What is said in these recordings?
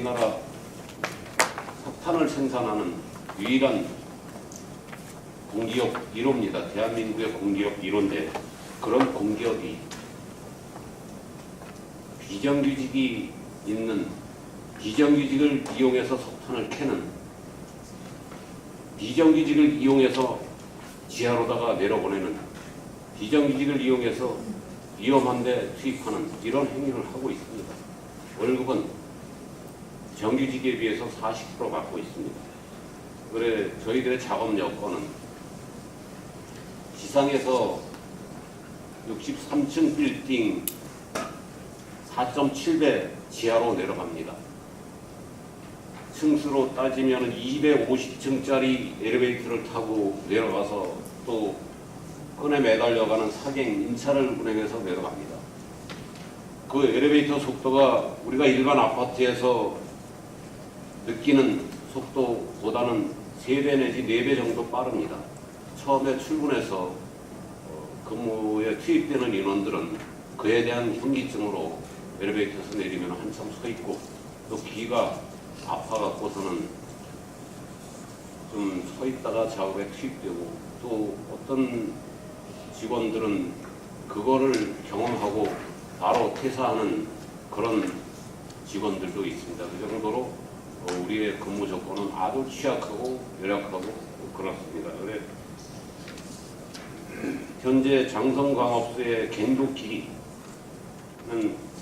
우리나라 석탄을 생산하는 유일한 공기업 1호입니다. 대한민국의 공기업 1호인데 그런 공기업이 비정규직이 있는 비정규직을 이용해서 석탄을 캐는 비정규직을 이용해서 지하로다가 내려보내는 비정규직을 이용해서 위험한데 투입하는 이런 행위를 하고 있습니다. 월급은 정규직에 비해서 40% 받고 있습니다. 그래 저희들의 작업 여건은 지상에서 63층 빌딩 4.7배 지하로 내려갑니다. 층수로 따지면 250층짜리 엘리베이터를 타고 내려가서 또 끈에 매달려가는 사경 인차를 운행해서 내려갑니다. 그 엘리베이터 속도가 우리가 일반 아파트에서 느끼는 속도보다는 3배 내지 4배 정도 빠릅니다. 처음에 출근해서 어, 근무에 투입되는 인원들은 그에 대한 현기증으로 엘리베이터에서 내리면 한참 서 있고 또 귀가 아파갖고서는 좀 서 있다가 작업에 투입되고 또 어떤 직원들은 그거를 경험하고 바로 퇴사하는 그런 직원들도 있습니다. 그 정도로 어, 우리의 근무 조건은 아주 취약하고 열악하고 그렇습니다. 그래 현재 장성광업소의 갱도 길이는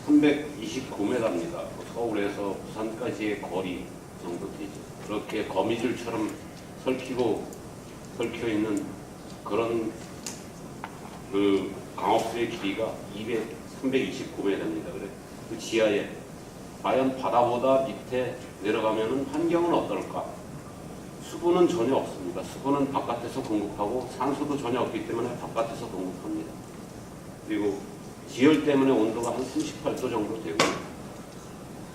329m입니다. 서울에서 부산까지의 거리 정도 되죠. 그렇게 거미줄처럼 설키고 설켜 있는 그런 그 강업소의 길이가 200, 329m입니다. 그래 그 지하에 과연 바다보다 밑에 내려가면은 환경은 어떨까? 수분은 전혀 없습니다. 수분은 바깥에서 공급하고 산소도 전혀 없기 때문에 바깥에서 공급합니다. 그리고 지열 때문에 온도가 한 38도 정도 되고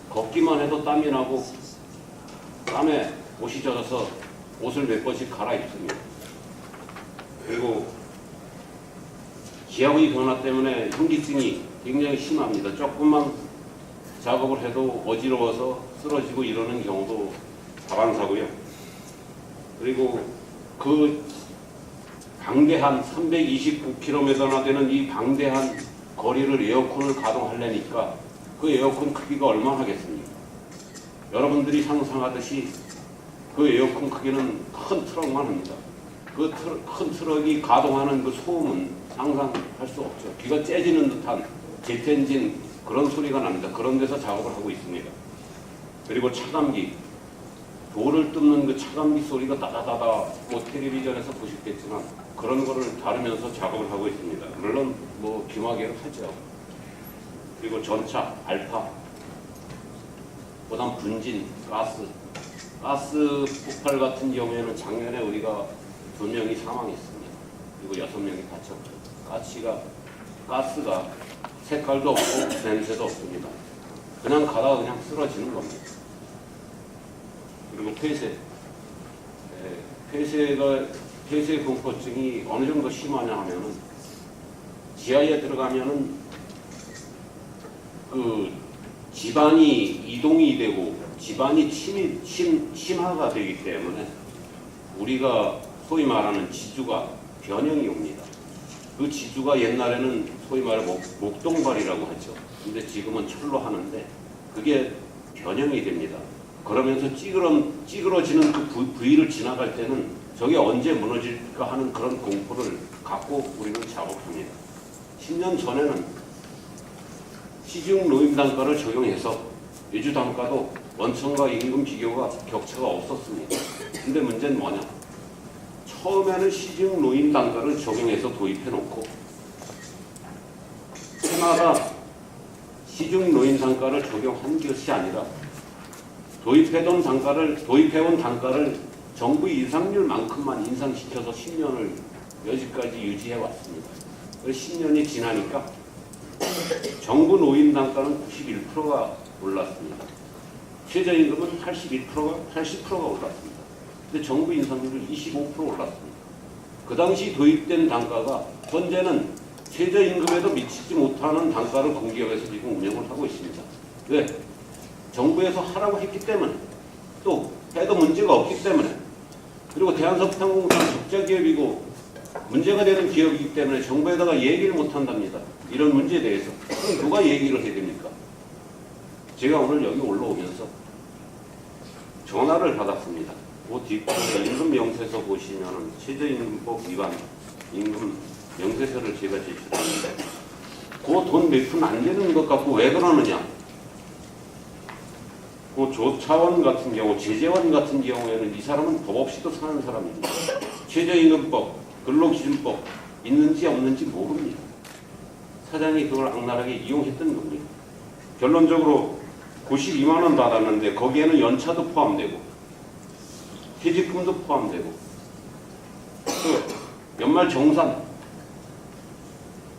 걷기만 해도 땀이 나고 땀에 옷이 젖어서 옷을 몇 번씩 갈아입습니다. 그리고 기압의 변화 때문에 현기증이 굉장히 심합니다. 조금만 작업을 해도 어지러워서 쓰러지고 이러는 경우도 다반사고요. 그리고 그 방대한 329km나 되는 이 방대한 거리를 에어컨을 가동하려니까 그 에어컨 크기가 얼마나 하겠습니까? 여러분들이 상상하듯이 그 에어컨 크기는 큰 트럭만 합니다. 그 큰 트럭이 가동하는 그 소음은 상상할 수 없죠. 귀가 째지는 듯한 제트 엔진 그런 소리가 납니다. 그런 데서 작업을 하고 있습니다. 그리고 차감기, 돌을 뜯는 그 차감기 소리가 다다다다 뭐 텔레비전에서 보셨겠지만 그런 거를 다루면서 작업을 하고 있습니다. 물론 뭐 귀마개를 하죠. 그리고 전차, 알파, 그다음 분진, 가스, 가스 폭발 같은 경우에는 작년에 우리가 두 명이 사망했습니다. 그리고 여섯 명이 다쳤고 가스가 가스가 색깔도 없고 냄새도 없습니다. 그냥 가다가 그냥 쓰러지는 겁니다. 그리고 폐쇄, 에, 폐쇄가 폐쇄 공포증이 어느 정도 심하냐 하면은 지하에 들어가면은 그 집안이 이동이 되고 집안이 침이 침, 침하가 되기 때문에 우리가 소위 말하는 지주가 변형이 옵니다. 그 지주가 옛날에는 소위 말해 목, 목동발이라고 하죠. 근데 지금은 철로 하는데 그게 변형이 됩니다. 그러면서 찌그러, 찌그러지는 그 부, 부위를 지나갈 때는 저게 언제 무너질까 하는 그런 공포를 갖고 우리는 작업합니다. 10년 전에는 시중 노임 단가를 적용해서 외주 단가도 원청과 임금 비교가 격차가 없었습니다. 근데 문제는 뭐냐? 처음에는 시중 노임 단가를 적용해서 도입해 놓고 해마다 시중 노임 단가를 적용한 것이 아니라 도입해둔 단가를 도입해온 단가를 정부 인상률만큼만 인상시켜서 10년을 여지까지 유지해 왔습니다. 10년이 지나니까 정부 노임 단가는 91%가 올랐습니다. 최저임금은 81%가 80%가 올랐습니다. 근데 정부 인상률은 25% 올랐습니다. 그 당시 도입된 단가가 현재는 최저임금에도 미치지 못하는 단가를 공기업에서 지금 운영을 하고 있습니다. 왜? 정부에서 하라고 했기 때문에 또 해도 문제가 없기 때문에 그리고 대한석탄공사는 적자 기업이고 문제가 되는 기업이기 때문에 정부에다가 얘기를 못 한답니다. 이런 문제에 대해서 그럼 누가 얘기를 해야 됩니까? 제가 오늘 여기 올라오면서 전화를 받았습니다. 그 뒷부분에 임금 명세서 보시면은 최저임금법 위반 임금 명세서를 제가 제출했는데 그 돈 몇 푼 안 되는 것 갖고 왜 그러느냐? 그 조차원 같은 경우, 제재원 같은 경우에는 이 사람은 법 없이도 사는 사람입니다. 최저임금법, 근로기준법 있는지 없는지 모릅니다. 사장이 그걸 악랄하게 이용했던 겁니다. 결론적으로 92만 원 받았는데 거기에는 연차도 포함되고 퇴직금도 포함되고 그 연말 정산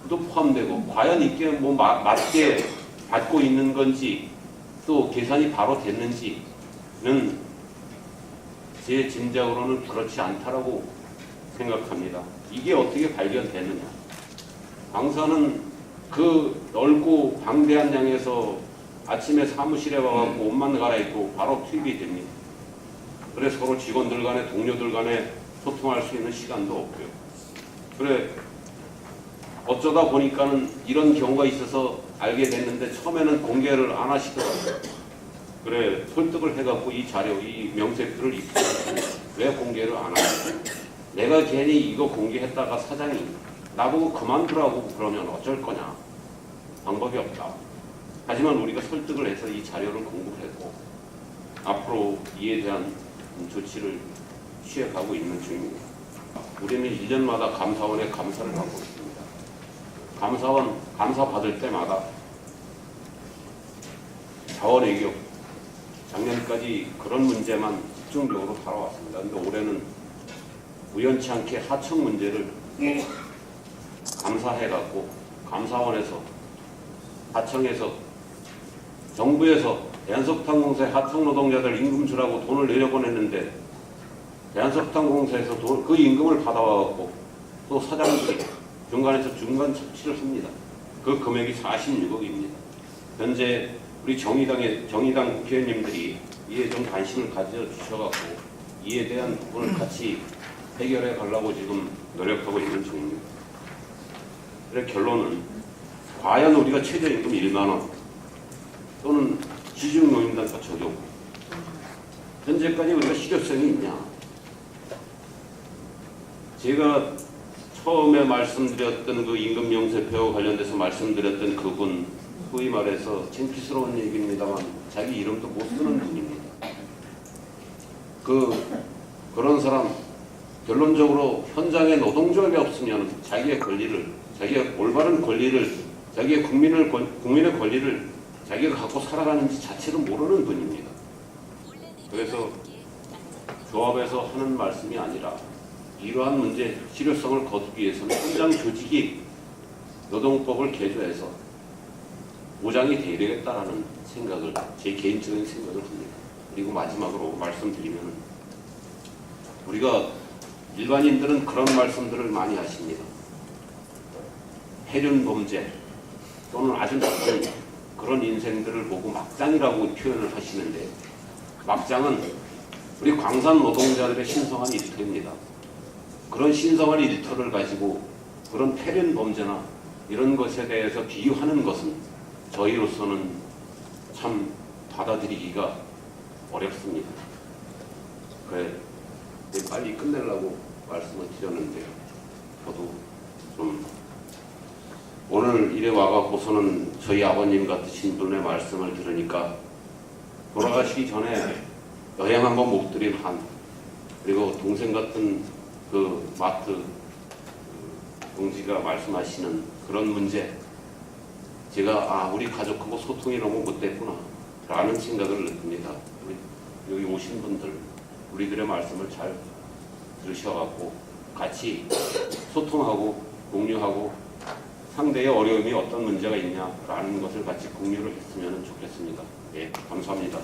도 포함되고 과연 이게 뭐 마- 맞게 받고 있는 건지 또 계산이 바로 됐는지는 제 짐작으로는 그렇지 않다라고 생각합니다. 이게 어떻게 발견되느냐? 강사는 그 넓고 방대한 양에서 아침에 사무실에 와갖고 옷만 갈아입고 바로 투입이 됩니다. 그래서 서로 직원들 간에 동료들 간에 소통할 수 있는 시간도 없고요. 그래 어쩌다 보니까는 이런 경우가 있어서 알게 됐는데 처음에는 공개를 안 하시더라고요. 그래 설득을 해갖고 이 자료, 이 명세표를 입수했더니 왜 공개를 안 하냐? 내가 괜히 이거 공개했다가 사장이 나보고 그만두라고 그러면 어쩔 거냐? 방법이 없다. 하지만 우리가 설득을 해서 이 자료를 공급했고 앞으로 이에 대한 조치를 취해가고 있는 중입니다. 우리는 1년마다 감사원에 감사를 하고 있습니다. 감사원 감사 받을 때마다 자원 외교 작년까지 그런 문제만 집중적으로 다뤄왔습니다. 근데 올해는 우연치 않게 하청 문제를 감사해갖고 감사원에서 하청에서 정부에서 대한석탄 공사의 하청 노동자들 임금 주라고 돈을 내려보냈는데 대한석탄 공사에서 돈- 그 임금을 받아와갖고 또 사장들이 중간에서 중간 착취를 합니다. 그 금액이 46억입니다. 현재 우리 정의당의 정의당 국회의원님들이 이에 좀 관심을 가져 주셔갖고 이에 대한 부분을 같이 해결해 가려고 지금 노력하고 있는 중입니다. 그래 결론은 과연 우리가 최저임금 1만 원 또는 지중노인단가 적용 현재까지 우리가 실효성이 있냐? 제가 처음에 말씀드렸던 그 임금 명세표와 관련돼서 말씀드렸던 그분 소위 말해서 창피스러운 얘기입니다만 자기 이름도 못 쓰는 분입니다. 그 그런 사람 결론적으로 현장에 노동조합이 없으면 자기의 권리를 자기의 올바른 권리를 자기의 국민을 권- 국민의 권리를 자기가 갖고 살아가는지 자체도 모르는 분입니다. 그래서 조합에서 하는 말씀이 아니라 이러한 문제 실효성을 거두기 위해서는 현장 조직이 노동법을 개조해서 보장이 돼야 되겠다라는 생각을 제 개인적인 생각을 합니다. 그리고 마지막으로 말씀드리면 우리가 일반인들은 그런 말씀들을 많이 하십니다. 해륜 범죄 또는 아주 나쁜 그런 인생들을 보고 막장이라고 표현을 하시는데 막장은 우리 광산 노동자들의 신성한 일터입니다. 그런 신성한 일터를 가지고 그런 폐륜 범죄나 이런 것에 대해서 비유하는 것은 저희로서는 참 받아들이기가 어렵습니다. 그래 네, 빨리 끝내려고 말씀을 드렸는데요. 저도 좀 오늘 이래 와갖고서는 저희 아버님 같으신 분의 말씀을 들으니까 돌아가시기 전에 여행 한번 못 드린 한 그리고 동생 같은 그 마트 그 동지가 말씀하시는 그런 문제 제가 아 우리 가족하고 소통이 너무 못됐구나 라는 생각을 느낍니다. 여기 오신 분들 우리들의 말씀을 잘 들으셔갖고 같이 소통하고 공유하고 상대의 어려움이 어떤 문제가 있냐라는 것을 같이 공유를 했으면 좋겠습니다. 예, 감사합니다.